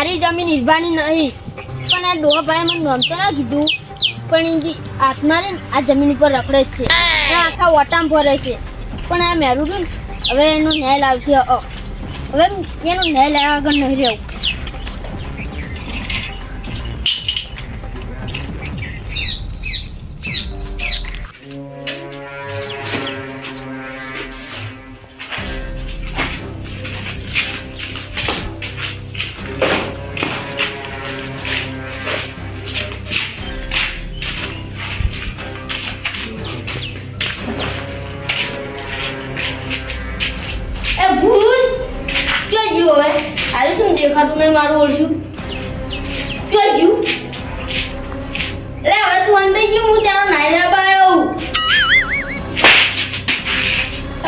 મારી જમીન ઈરવાની નહીં. પણ આ ડોહા ભાઈ મને નોમતો ના કીધું. પણ એની આત્મા ને, આ જમીન ઉપર રખડે જ છે. આખા ઓટામ ફરે છે. પણ આ મેરું હવે એનો ન્યાય લાવશે. હવે એનો ન્યાય લાવવા આગળ નહીં રહેવું. નહીં મારું ઓળશું જો જો. લે, હવે તું અંદર ગયો હું તારો નાઈ ના પાયો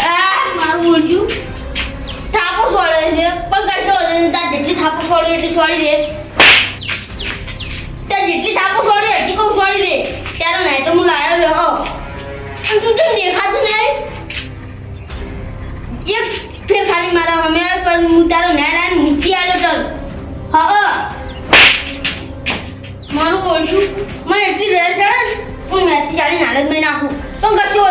આ મારું ઓળશું થાપો છોડે છે, પણ કશો વધે નહીં, તાર જેટલી થાપો છોડી એટલી છોડી દે. તાર જેટલી થાપો છોડી એટલી કહું છોડી દે? તારો તો હું લાયો અને તું કેમ દેખાતું નહીં? એક ફેર ખાલી મારા અમે છે હું મેથી નાખું. પણ કશું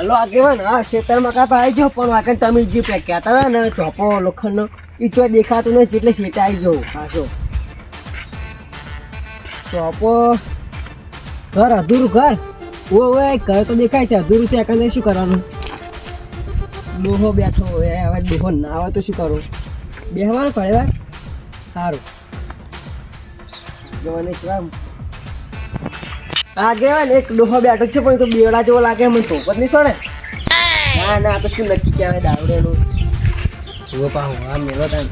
હલો આગેવાન હા શેતરમાં કાપા આવી જાઓ પણ વાકન તમે જે પેક કહેતા હતા ને ચોપો, લોખંડનો એ તો દેખાતું નથી, એટલે શેટા આવી ગયો પાછો ચોપો ઘર, અધૂરું ઘર? ઓ હવે ઘર તો દેખાય છે, અધૂરું છે એકંદરે શું કરવાનું? ડોહો બેઠો હોય, હવે ડોહો ના આવે તો શું કરવું બેહવાનું પડે વાર સારું જવાની આ કહેવાય ને, એક ડોહો બેઠો છે, પણ તો બેવડા જેવો લાગે મને તો જ નહીં સોને ના ના, આ તો શું નક્કી કહેવાય દાવડેનું જુઓ પાહું, આ મેળો તાન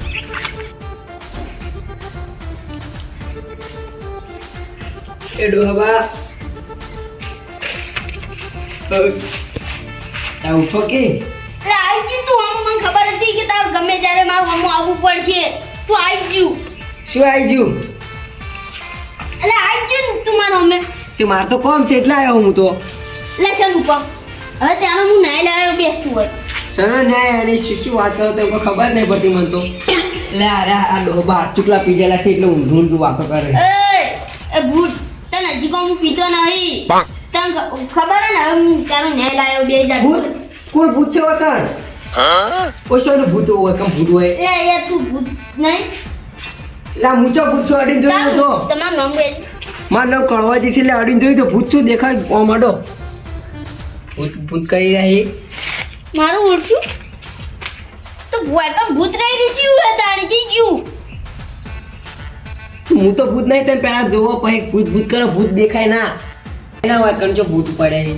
એ હવા. તા ઉઠો કે? આવી તું હમ મને ખબર હતી કે તારે ગમે ત્યારે મારું હમું આવવું પડશે. તું આવી ગયું. શું આવી ગયું? અરે આવી ને તું મારો અમે. તે માર તો કોમ છે એટલે આવ્યો હું તો. લે ચાલ ઉપર હવે ત્યાંનો હું નાઈ લાવ્યો બેસતું હોય. સરો ન્યાય અને શું શું વાત કરો તો ખબર નહીં પડતી મને તો. એટલે અરે આ ડોબા ચૂકલા પીજેલા છે એટલે ઊંધું ઊંધું વાતો કરે. એ એ ભૂત. તને હું પીતો નહીં. તને ખબર હે ને હવે હું તારો ન્યાય લાવ્યો બે જા ભૂત કોણ ભૂત છે વતન? ઓછો ભૂત હોય કેમ ભૂત હોય? એ એ તું ભૂત નહીં. લા મૂચો ભૂત છો અડીને જોયું તો. તમારું નામ કે મારું નામ કળવાજી છે એટલે અડીને જોઈ તો ભૂત શું દેખાય? ઓ માડો ભૂત ભૂત કઈ રહી? મારું ઓળખ્યું તો ભૂત કેમ ભૂત રહી હે તાણી જી ગયું હું તો ભૂત નહીં તમે પેલા જોવો પછી ભૂત ભૂત કરો ભૂત દેખાય ના. ના હોય કંચો ભૂત પડે છે.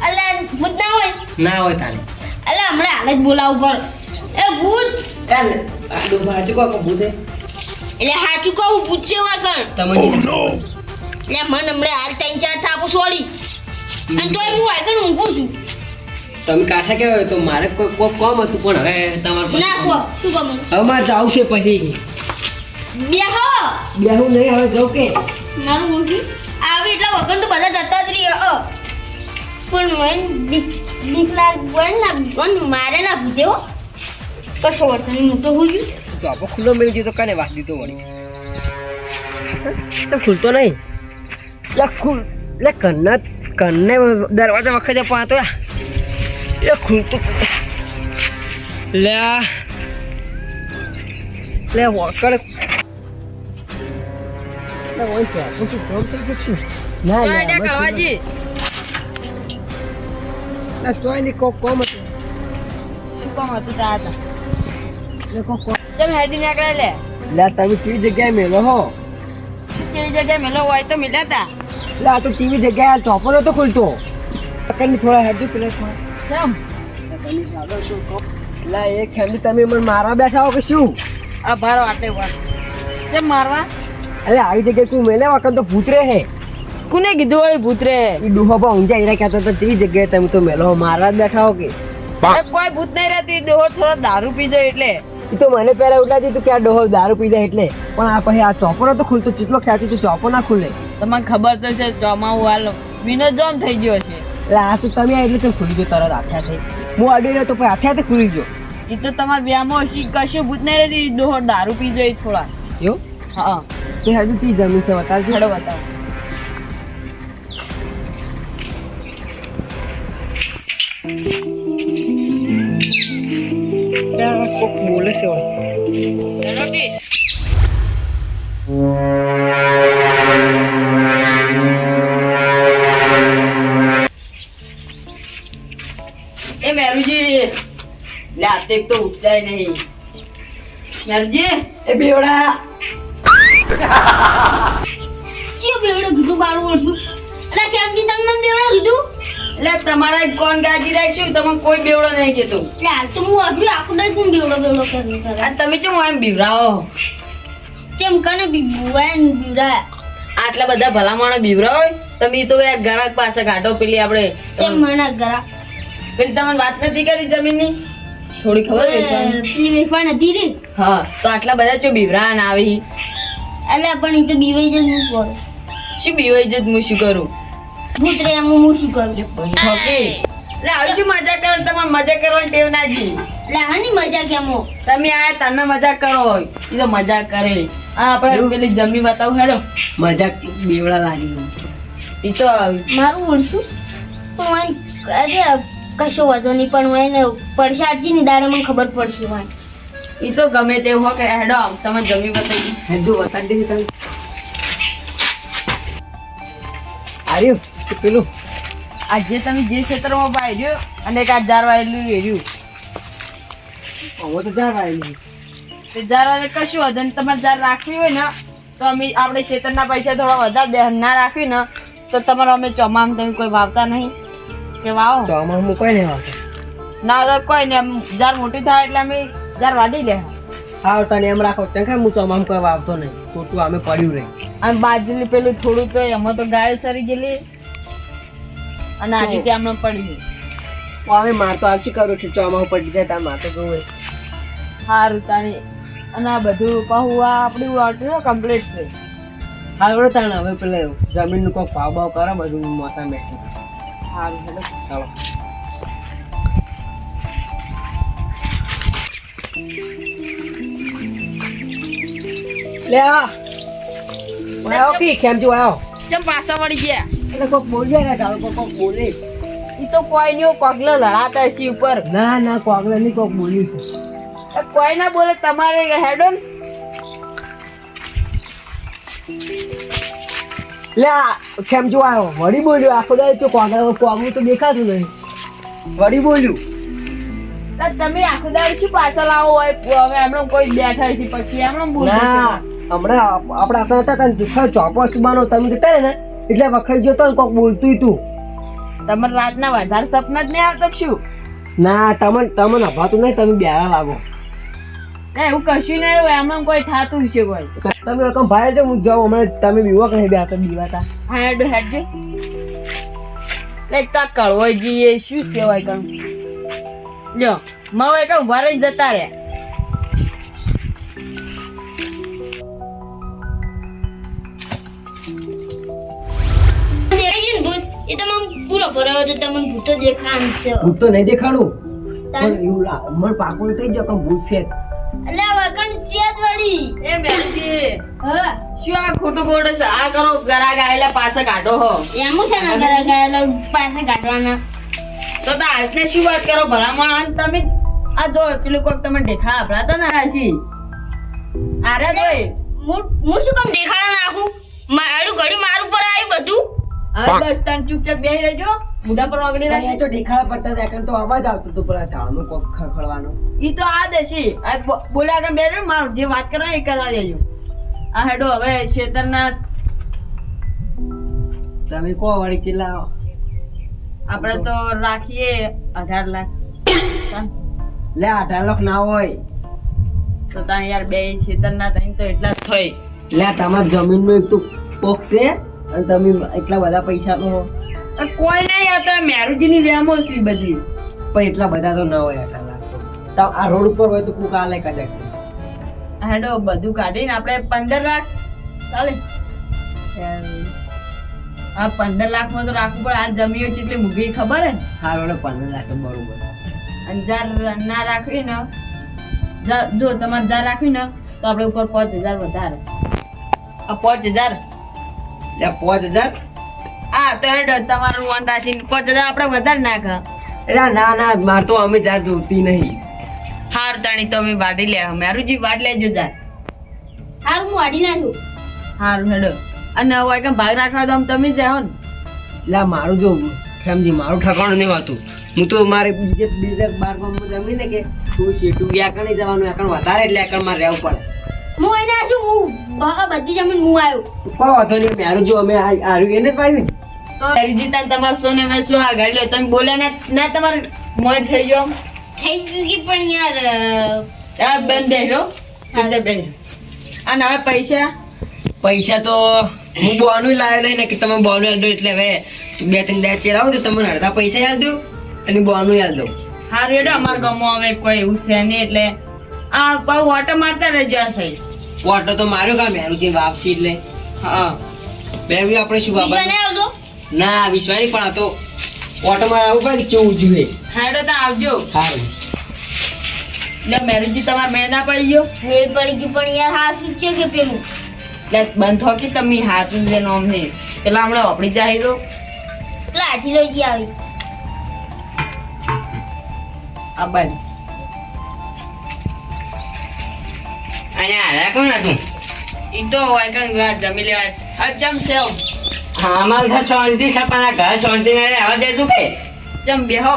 અલે ભૂત ના હોય? ના હોય તાને અલે હમણાં હાલ જ બોલાવ પર. એ ભૂત! ચાલ આડો ભાજુ હાચું કહો કે ભૂત? એટલે હાચું કહું ભૂત છે વાગણ તમે જે- એટલે મન હમણાં હાલ ત્રણ ચાર થાપો સોડી અને તોય હું વાગણ ઊંઘું છું? તમે કાઠા કેવાય તો મારે કોઈ કોમ હતું પણ હવે તમારે ના કો શું કહું હવે મારે જવું છે પછી. બે હો બેહું નહીં હવે જો કે. મારું મોટી આવી એટલા વગર તો બધા જતા જ રહ્યા. અ. પણ મને બીક બીક લાગે ના પણ મારે ના ભૂજે હો. કશો વર્તન મોટો હોય તો હું તો આપણે ખુલ્લો મળી ગયો તો કને વાત દીધો વળી? તો ખુલતો નહીં? લે ખુલ લે કન્ના કન્ને દરવાજા વખતે પાતો લે ખુલતો લે લે વકડ લે ઓય કે પછી જોબ થઈ જશે ના આમાં શું લે ચોયની કોક કોમ હતું શું કામ હતું તા હતા લે કોક કોમ ચમ હેડી નીકળે લે લે તમે ચીવી જગ્યાએ મેલો હો કેવી જગ્યાએ મેલો હોય તો મિલ્યા તા લે આ તો ચીવી જગ્યાએ આ ચોપર નતો ખુલતો કની થોડા હેડુ પ્લેસમાં ચમ લા એ ખેંડી તમે મને મારવા બેઠા હો કે શું? આ ભારો આટલે વાત કેમ મારવા? અરે આવી જગ્યાએ તું મેલે વખત તો ભૂતરે હે કોને કીધું હોય ભૂતરે એ ડૂહો પર ઊંચા હીરા કહેતા તો ચીવી જગ્યાએ તમે તો મેલો મારા મારવા જ બેઠા હો કે કોઈ ભૂત નહીં રહેતું એ દોહો થોડો દારૂ પી જાય એટલે. એ તો મને પહેલા એવું દીધું કે આ ડોહો દારૂ પી જાય એટલે. પણ આ પછી આ ચોપો તો ખુલતો ચેટલો ખ્યાતિ તો ચોપો ના ખુલે. તમને ખબર તો છે ચોમાવું હાલ. વિનો જોમ થઈ ગયો છે. એટલે આ તો તમે આ એટલે તો ખુલી ગયો તરત હાથે હાથે હું અડી રહ્યો તો પછી હાથે હાથે ખુલી ગયો. એ તો તમારા વ્યામો કશું ભૂત નહીં રહેતી ડોહો દારૂ પી જાય થોડા એવું? હા. તે હજુ તી જમીન છે બતાવો. કોક બોલે છે હવે. હેડો કે એ મેરુજી લે આ તો ઉપજાય નહીં. મેરુજી? એ બેવડા બારું વર્ષું એટલે કેમ કે તમને બેવડો કીધું? એટલે તમારા કોણ ગાજી રાખ્યું તમે કોઈ બેવડો નહીં કીધું. એટલે હાલ તો હું અભી આખું ડાય બેવડો બેવડો કરે આ તમે ચમ એમ બીવરાવો કેમ કને બીવાય ને બીવરાય આટલા બધા ભલામણો બીવરાવો તમે તો યાર ગ્રાહક પાસે કાઢો પેલી આપણે કેમ મને ગરા પેલી તમને વાત નથી કરી જમીનની? થોડી ખબર છે? પેલી વેફા નથી રે હા તો આટલા બધા ચો બીવરા ના આવી? એટલે પણ એ તો બીવાઈ જાય હું કરું? શું બીવાઈ જ હું શું કરું? ભૂત રે એમ હું શું કરું? ઓકે એટલે આવી શું મજા કરો તમારે મજા કરવાની ટેવ ના જી? એટલે હાની મજા કેમ હો? તમે આયા તને મજા કરો એ તો મજા કરે. આ આપણે પેલી જમી બતાવું હેડો. મજાક બેવડા લાગી એ તો મારું ઓળશું પણ અરે કશો વાંધો નહીં પણ હું એને પડશાજી ની દાડે મને ખબર પડશે વાંઈ એ તો ગમે તે હો કે હેડો તમે જમી બતાવી. હેડું બતાડી દીધી તમે. આર્યું તો પેલું? આ જે તમે જે ક્ષેત્રમાં બાયર્યું અને એક આ જાર વાયેલું રેડ્યું હવે તો જાર વાયેલું તે જાર વાળે કશું હતું અને તમારે જાર રાખવી હોય ને તો અમે આપણે ક્ષેત્રના પૈસા થોડા વધારે દે. ના રાખવી ને તો તમારો અમે ચોમામ તમે કોઈ વાવતા નહીં. કે વાવો? ચોમાસું કોઈ નહીં વાવતા. ના તો કોઈ નહીં. જાર મોટી થાય એટલે અમે જાર વાડી લે. હા તને એમ રાખો ચમ કાંઈ હું ચોમામ કરવા વાવતો નહીં. ખોટું અમે પડ્યું રહે અને બાજુલી પેલું થોડું તો એમાં તો ગાયો સરી ગયેલી. અને આજે ત્યાં હમણાં પડી હું હવે માર તો આવશું કરું છું ચોમાસું પડી જાય તાર માથે ગયું જોવે. સારું તાણી અને આ બધું કહું આ આપણી વાટું કમ્પ્લીટ છે. હા બરો તાણ હવે પેલે જમીનનું કોઈક ભાવ ભાવ કરો બધું મોસમ બેસી સારું હેડો. ચાલો. લે આવો કી કેમ છો? આવો. ચમ પાછા વળી ગયા? એટલે કોક બોલે ને ચાલો કોક કોક બોલે. ઈ તો કોઈ નહીં કોગલો લડાતા છે ઉપર. ના ના કોગલો નહીં કોક બોલી છે. કોઈ ના બોલે તમારે હેડો ને. લે કેમ જો આવ્યો વળી બોલ્યો. આખો દાડો તો કોગળા કોગળું તો દેખાતું નહીં. વળી બોલ્યું. તમે આખો દાડો શું પાછળ આવો હોય હવે એમણે કોઈ બેઠા છે પછી હમણાં બોલશે ના. હમણાં આપણા હતા હતા તને દેખાય ચોપસ બાનો તમે કહેતા ને? એટલે વખાઈ ગયો તો કોક બોલતું તું. તમારે રાતના વધારે સપના જ નહીં આવતા શું? ના તમને તમને અભાતું નહીં તમે બેરા લાગો. ના એવું કશું નહીં હોય હમણાં કોઈ થાતું છે કોઈ. તમે રકમ ભાઈ જો હું જાઉં હમણાં તમે બીવો કહી બે હતા બીવાતા? હા હેડ હેડજો. લે તા કળવો જઈએ શું સેવાય કણ લ્યો મારો એક ઊભા રહી જતા રહ્યા. પૂરો ભરાયો તો તમને ભૂતો દેખાણ છે. ભૂતો નહીં દેખાણું? પણ એવું લા- મને પાકું થઈ જો કમ ભૂત છે? અલે વગન સિયાદ વળી? એ બેનજી હા? શું આ ખોટું ખોટું છે? આ કરો ગરા ગાયેલા પાસે કાઢો હો. એમું છે ને ગરા ગયેલો પાછા કાઢવાના. તો તો આટલે શું વાત કરો ભલામણ? અને તમે આ જો પેલું કોક તમે દેખા આપડા ના હાસી આરે જોઈ હું હું શું કામ દેખાડા નાખું? મારું ઘડી મારું પર આવ્યું બધું? હવે બસ તને ચૂપચાપ બેહી રહેજો. મોઢા પર ઓગળી પણ તો દેખાડા પડતા હતા કારણ તો અવાજ આવતો હતો પેલા ઝાડનો કોક ખખડવાનો ઈ તો આ દેશી આ બો- બોલ્યા કે જે વાત કરવા એ કરવા દેજો. આ હેડો હવે શેતરના તમે કો વળી ચિલ્લાવો આપણે તો રાખીએ અઢાર લાખ. લે અઢાર લાખ ના હોય. તો ત્યાં યાર બે શેતરના થઈને તો એટલા જ થઈ લે તમારી જમીનનો એક તો પોક છે. અને તમે એટલા બધા પૈસા નો આ કોઈ નહીં હતા મેરુજીની વ્યામો છે બધી. પણ એટલા બધા તો ન હોય અઢાર તો. તો આ રોડ ઉપર હોય તો કુક આલે કદાચ હેડો, બધું કાઢીને આપણે પંદર લાખ, ચાલે. હા પંદર લાખમાં તો રાખવું પડે. આ જમીન કેટલી મૂકી ખબર હે? હારો પંદર લાખ બરોબર. અને હજાર ના રાખવી ને, જો તમારે જાર રાખવી ને, તો આપણે ઉપર પાંચ હજાર વધારે. આ પાંચ હજાર પાંચ હજાર? હા તો હેડો તમારું રાખીને પાંચ હજાર આપણે વધારે નાખ. એટલે ના ના માર તો અમે જાત જોતી નહીં. હાર તાણી તો અમે વાડી લે મારું જી વાડ લેજો જા હાર હું વાડી નાખ્યું હારું હેડો. અને હવે કંઈ ભાગ રાખવા તો આમ તમે જ જાઓ ને. એટલે મારું જો ખેમજી મારું ઠકાણું નહીં હોતું હું તો મારે બીજે બીજે બાર ગામમાં જમીને કે તું સીટું વ્યાકરણ કણ જવાનું વ્યાકરણ વધારે એટલે એકણ મારે રહેવું પડે. હું અહીં નાખ્યું હું બ- બધી જમીન હું આવ્યો કોઈ વાંધો નહીં મેરું જો અમે આવ્યું એને પાયું ને. તો હરીજીતા તમારે સોને મેં શું આગળ લો તમે બોલ્યા ના ના તમારે મોડ થઈ ગયો થઈ ગયું કે પણ યાર આ બેન બેઠો ચૂપચાપ બેઠો અને હવે પૈસા? પૈસા તો હું બોનું લાવ્યો નહીં ને કે તમે બોનું યાદ દો એટલે હવે બે ત્રણ દાડા ચેરાવો તો તમને અડધા પૈસા યાદ દઉં અને બોનું યાદ દઉં. હારું હેડો અમારા ગમો હવે કોઈ એવું છે નહીં એટલે આ પાછું ઓટો મારતા રહેજો આ સાઈડ ઓટો તો માર્યો કા મેરું જે વાપસી એટલે? હા. મેરું આપણે શું બાબા ના વિશ્વાની પણ આ તો ઓટોમાં આવવું પડે કે કેવું જોઈએ હેડો તો આવજો. સારું એટલે મેરુજી તમારે મેળ ના પડી ગયો? મેળ પડી ગયું પણ યાર હાથ છે કે પેલું? એટલે બંધ થો કે તમે હાથું જે નોમ છે પેલા હમણાં વાપરી જાય તો. લાઠી લઈ આવી આ બાજુ અને આયા કોણ હતું? ઈ તો વાયકન ઘર જમી લેવા આ જમ હા માલ છે શાંતિ છે પણ આ ઘર શાંતિ નહીં રહેવા દેતું કે? જમ બેહો.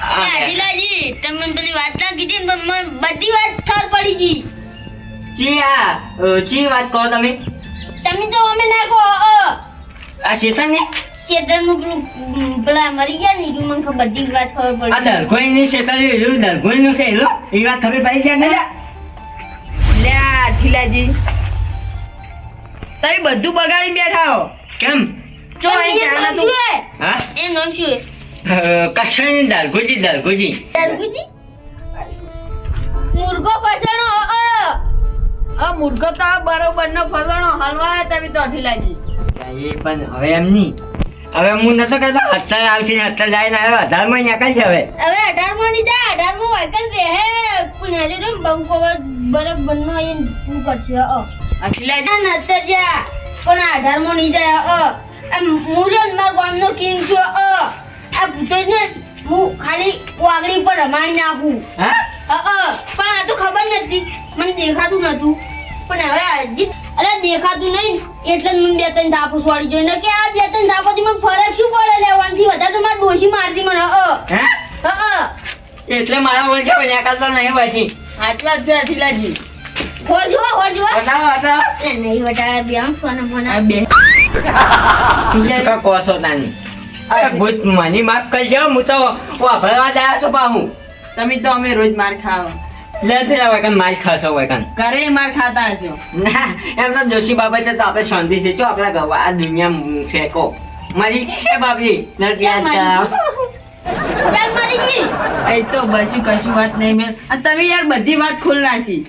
લાઠી લાજી તમે પેલી વાત ના કીધી ને પણ મને બધી વાત ખબર પડી ગઈ. ચી આ ચી વાત કહો તમે? તમે તો અમે ના કહો આ શેતન ને? ચેતનમાં પેલું પેલા મરી ગયા ને મને બધી જ વાત ખબર આ પડી દરગોઈ ની શેતન એ દરગોઈ નું છે એ વાત ખબર પડી જાય ને? લે આ ઠીલાજી તમે બધું બગાડી બેઠા હો. કેમ? જો અહીં એ ચાલે નામ તું. શું હે? હા એ નામ શું હે? કચ્છની દરગોજી દરગોજી મુર્ગો પસણો અ મુર્ગો તો બરોબર નો ફસણો હલવા તમે તો ઠીલાજી એ પણ હવે એમ નહીં. હવે હું નતો કહેતો અત્યારે આવશે ને અત્યારે જાય ને હવે હજારમાં નીકળ છે હવે? હવે અઢારમાં જાય અઢારમાં વાયકન રહે હે પુનારે રે બંકો બરફ બનનો અહીં શું કરશે અ આ જા ના જા પણ આ અઢારમાં ની જાય અ એમ મુરન માર ગામ નો કિંગ છું અ આ ભૂતો ને હું ખાલી વાગણી પર રમાડી નાખું. હા? અ અ પણ આ તો ખબર નથી મને દેખાતું નતું. પણ હવે હજી અરે દેખાતું નહીં. એટલે જ મને બે ત્રણ ધાપો છોડી જોઈને કે આ બે ત્રણ ધાપોથી મને ફરક શું પડે લેવાથી વધારે તો મારે ડોશી મારતી મને. અ હે? અ એટલે મારા બોલ બન્યા કરતા નહીં પછી આટલા જ છે અઠીલાજી બતાવો બતાવો. નહીં બે આમ સોના મોના બે. કા કોસો તાની અરે ભૂત મની માફ કરજો હું તો વાપરવા જાય છો પાહું. તમે તો અમે રોજ માર ખાવ લે ફેરા વગર ખાશો વગર ઘરે માર ખાતા હશો? ના એમ તો જોશી બાબતે તો આપણે શાંતિ છે. જો આપણા ગવા આ દુનિયા છે કો મરી ગઈ છે બાપજી. નથી ક્યાં મરી યાદ ચાલ મારી ગઈ? એ તો બસી કશું વાત નહીં મેં. આ તમે યાર બધી વાત ખોલ નાખી.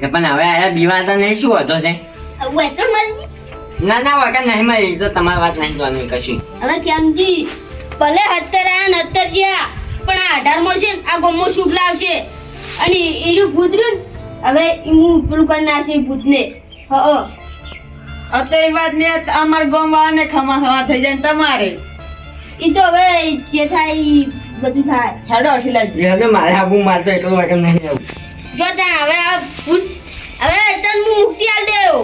પણ હવે આ બીવા તો નહીં શું હતો છે? વેકન મારી ગઈ? ના ના વગર નહીં મરી તો તમારી વાત નહીં જોવાની કશું. હવે કેમજી ભલે હત્તર આયા ને હત્તર ગયા પણ આ અઢારમાં છે આ ગમો શુભ લાવશે. અને એનું ભૂત રહ્યું હવે હું પેલું કરી નાખશે એ ભૂતને. હ એ વાત ને અમારા ગામ વાળાને ખમા ખમા થઈ જાય ને તમારે. એ તો હવે જે થાય બધું થાય. હેડો ઠીલાજી એ હવે મારે આબુ મારતો એટલો વાગે નહીં આવું. જો તાણ હવે આ ભૂત હવે તને હું મુક્તિ આલ દેવો